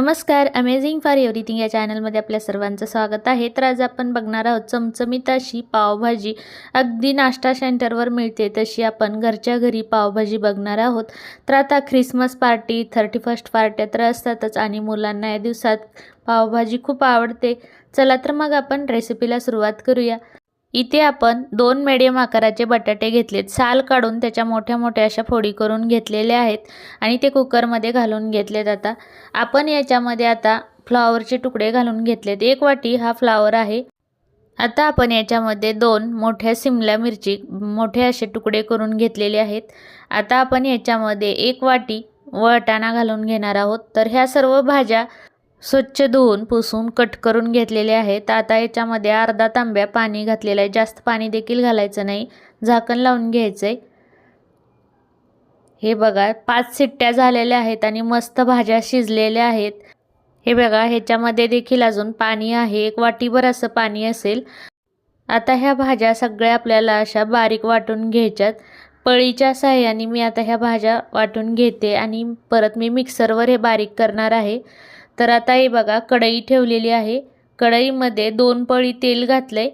नमस्कार amazing for everything या चॅनलमध्ये आपल्या सर्वांचं स्वागत आहे. तर आज आपण बघणार आहोत चमचमीत अशी पावभाजी. अगदी नाश्ता सेंटरवर मिळते तशी आपण घरच्या घरी पावभाजी बघणार आहोत. तर आता ख्रिसमस पार्टी थर्टी फर्स्ट पार्ट्या तर असतातच आणि मुलांना या दिवसात पावभाजी खूप आवडते. चला तर मग आपण रेसिपीला सुरुवात करूया. इथे आपण दोन मिडियम आकाराचे बटाटे घेतलेत. साल काढून त्याच्या मोठ्या मोठ्या अशा फोडी करून घेतलेल्या आहेत आणि ते कुकरमध्ये घालून घेतलेत आता. आपण याच्यामध्ये आता फ्लावरचे तुकडे घालून घेतलेत. एक वाटी हा फ्लावर आहे. आता आपण याच्यामध्ये दोन मोठ्या सिमला मिरची मोठे असे तुकडे करून घेतलेले आहेत. आता आपण याच्यामध्ये एक वाटी वटाणा घालून घेणार आहोत. तर ह्या सर्व भाज्या स्वच्छ धुवून पुसून कट करून घेतलेले आहेत आता याच्यामध्ये अर्धा तांब्या पाणी घातलेलं आहे. जास्त पाणी देखील घालायचं नाही. झाकण लावून घ्यायचं आहे हे बघा पाच सिट्ट्या झालेल्या आहेत आणि मस्त भाज्या शिजलेल्या आहेत. हे बघा ह्याच्यामध्ये देखील अजून पाणी आहे. एक वाटीभर असं पाणी असेल. आता ह्या भाज्या सगळ्या आपल्याला अशा बारीक वाटून घ्यायच्यात. पळीच्या साह्याने मी आता ह्या भाज्या वाटून घेते आणि परत मी मिक्सरवर हे बारीक करणार आहे. तर आता हे बघा कढई ठेवलेली आहे. कढईमध्ये दोन पळी तेल घातलं आहे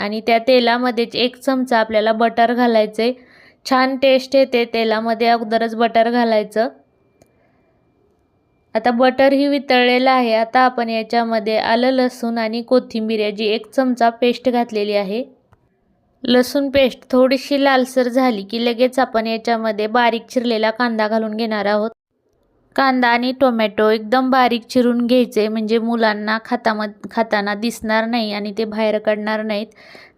आणि त्या तेलामध्येच एक चमचा आपल्याला बटर घालायचं आहे छान टेस्ट येते तेलामध्ये अगोदरच बटर घालायचं. आता बटरही वितळलेलं आहे. आता आपण याच्यामध्ये आलं लसूण आणि कोथिंबीर याची एक चमचा पेस्ट घातलेली आहे. लसूण पेस्ट थोडीशी लालसर झाली की लगेच आपण याच्यामध्ये बारीक चिरलेला कांदा घालून घेणार आहोत. कांदा आणि टोमॅटो एकदम बारीक चिरून घ्यायचे म्हणजे मुलांना खातामध खाताना दिसणार नाही आणि ते बाहेर काढणार नाहीत.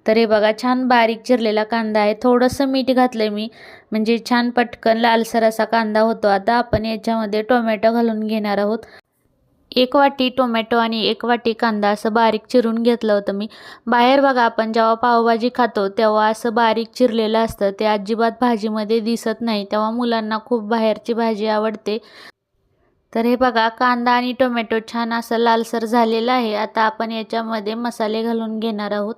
तर हे बघा छान बारीक चिरलेला कांदा आहे. थोडंसं मीठ घातलं मी म्हणजे छान पटकन लालसर असा कांदा होतो. आता आपण याच्यामध्ये टोमॅटो घालून घेणार आहोत. एक वाटी टोमॅटो आणि एक वाटी कांदा असं बारीक चिरून घेतलं होतं मी. बाहेर बघा आपण जेव्हा पावभाजी खातो तेव्हा असं बारीक चिरलेलं असतं. ते अजिबात भाजीमध्ये दिसत नाही. तेव्हा मुलांना खूप बाहेरची भाजी आवडते. तर हे बघा कांदा आणि टोमॅटो छान असं लालसर झालेलं आहे. आता आपण याच्यामध्ये मसाले घालून घेणार आहोत.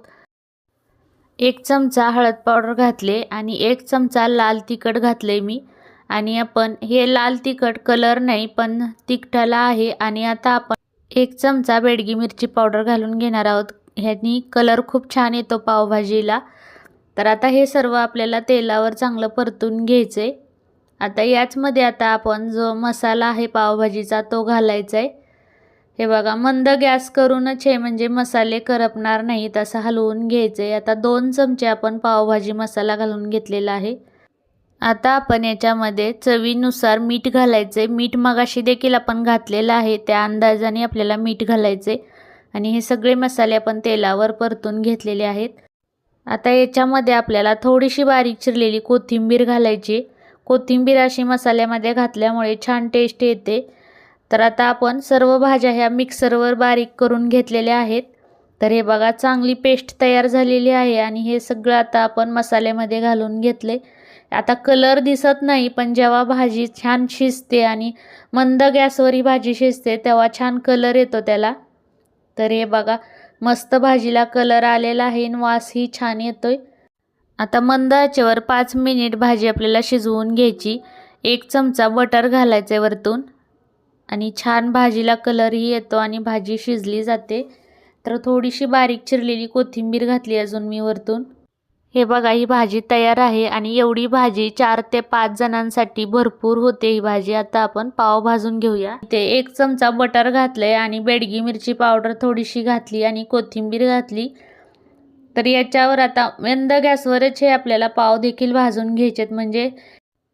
एक चमचा हळद पावडर घातले आणि एक चमचा लाल तिखट घातले मी. आणि आपण हे लाल तिखट कलर नाही पण तिखटाला आहे. आणि आता आपण एक चमचा बेडगी मिरची पावडर घालून घेणार आहोत. ह्यानी कलर खूप छान येतो पावभाजीला. तर आता हे सर्व आपल्याला तेलावर चांगलं परतून घ्यायचं आहे आता याचमध्ये आता आपण जो मसाला आहे पावभाजीचा तो घालायचा आहे हे बघा मंद गॅस करूनच हे म्हणजे मसाले करपणार नाहीत असं हलवून घ्यायचं आहे आता दोन चमचे आपण पावभाजी मसाला घालून घेतलेला आहे. आता आपण याच्यामध्ये चवीनुसार मीठ घालायचं आहे मीठ मगाशी देखील आपण घातलेलं आहे. त्या अंदाजाने आपल्याला मीठ घालायचे आणि हे सगळे मसाले आपण तेलावर परतून घेतलेले आहेत. आता याच्यामध्ये आपल्याला थोडीशी बारीक चिरलेली कोथिंबीर घालायची कोथिंबीर अशी मसाल्यामध्ये घातल्यामुळे छान टेस्ट येते. तर आता आपण सर्व भाज्या ह्या मिक्सरवर बारीक करून घेतलेल्या आहेत. तर हे बघा चांगली पेस्ट तयार झालेली आहे आणि हे सगळं आता आपण मसाल्यामध्ये घालून घेतले. आता कलर दिसत नाही पण जेव्हा भाजी छान शिजते आणि मंद गॅसवर ही भाजी शिजते तेव्हा छान कलर येतो त्याला. तर हे बघा मस्त भाजीला कलर आलेला आहे आणि वासही छान येतोय. आता मंद आचेवर पाच मिनिट भाजी आपल्याला शिजवून घ्यायची. एक चमचा बटर घालायचं आहे वरतून. आणि छान भाजीला कलरही येतो आणि भाजी शिजली जाते. तर थोडीशी बारीक चिरलेली कोथिंबीर घातली अजून मी वरतून. हे बघा ही भाजी तयार आहे आणि एवढी भाजी चार ते पाच जणांसाठी भरपूर होते ही भाजी. आता आपण पाव भाजून घेऊया. ते एक चमचा बटर घातलंय आणि बेडगी मिरची पावडर थोडीशी घातली आणि कोथिंबीर घातली. तर याच्यावर आता मंद गॅसवरच हे आपल्याला पाव देखील भाजून घ्यायचेत. म्हणजे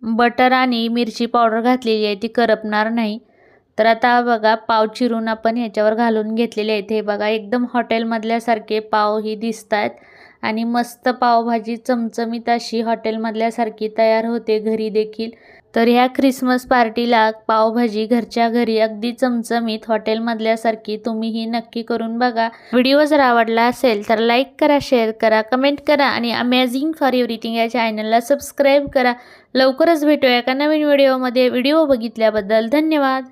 बटर आणि मिरची पावडर घातलेली आहे ती करपणार नाही. तर आता बघा पाव चिरून आपण ह्याच्यावर घालून घेतलेले आहेत. हे बघा एकदम हॉटेलमधल्यासारखे पाव ही दिसत आहेत आणि मस्त पावभाजी चमचमीत अशी हॉटेलमधल्यासारखी तयार होते घरी देखील. तर ह्या ख्रिसमस पार्टीला पावभाजी घरच्या घरी अगदी चमचमीत हॉटेलमधल्यासारखी तुम्हीही नक्की करून बघा. व्हिडिओ जर आवडला असेल तर लाईक करा शेअर करा कमेंट करा आणि अमेझिंग फॉर एव्हरीथिंग या चॅनलला सबस्क्राईब करा. लवकरच भेटूया एका नवीन व्हिडिओमध्ये व्हिडिओ बघितल्याबद्दल धन्यवाद.